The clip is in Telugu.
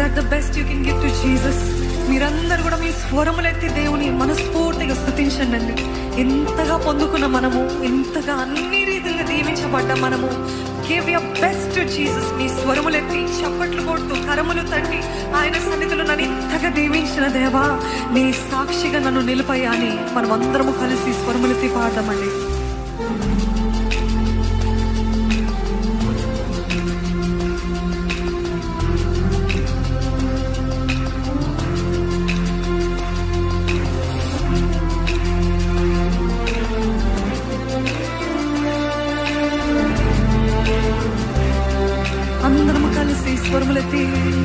That the best you can give to Jesus మీరందరూ కూడా మీ స్వరములెత్తి దేవుని మనస్ఫూర్తిగా స్థుతించండి ఎంతగా పొందుకున్న మనము ఎంతగా అన్ని రీతిగా దీవించబడ్డ మనము give your best to Jesus మీ స్వరములెత్తి చప్పట్లు కొడుతూ కరములు తట్టి ఆయన సన్నిధిలో నన్ను ఇంతగా దీవించిన దేవా నీ సాక్షిగా నన్ను నిలిపాయని అని మనం అందరము కలిసి స్వరములెత్తి పాడదామండి. కలిసి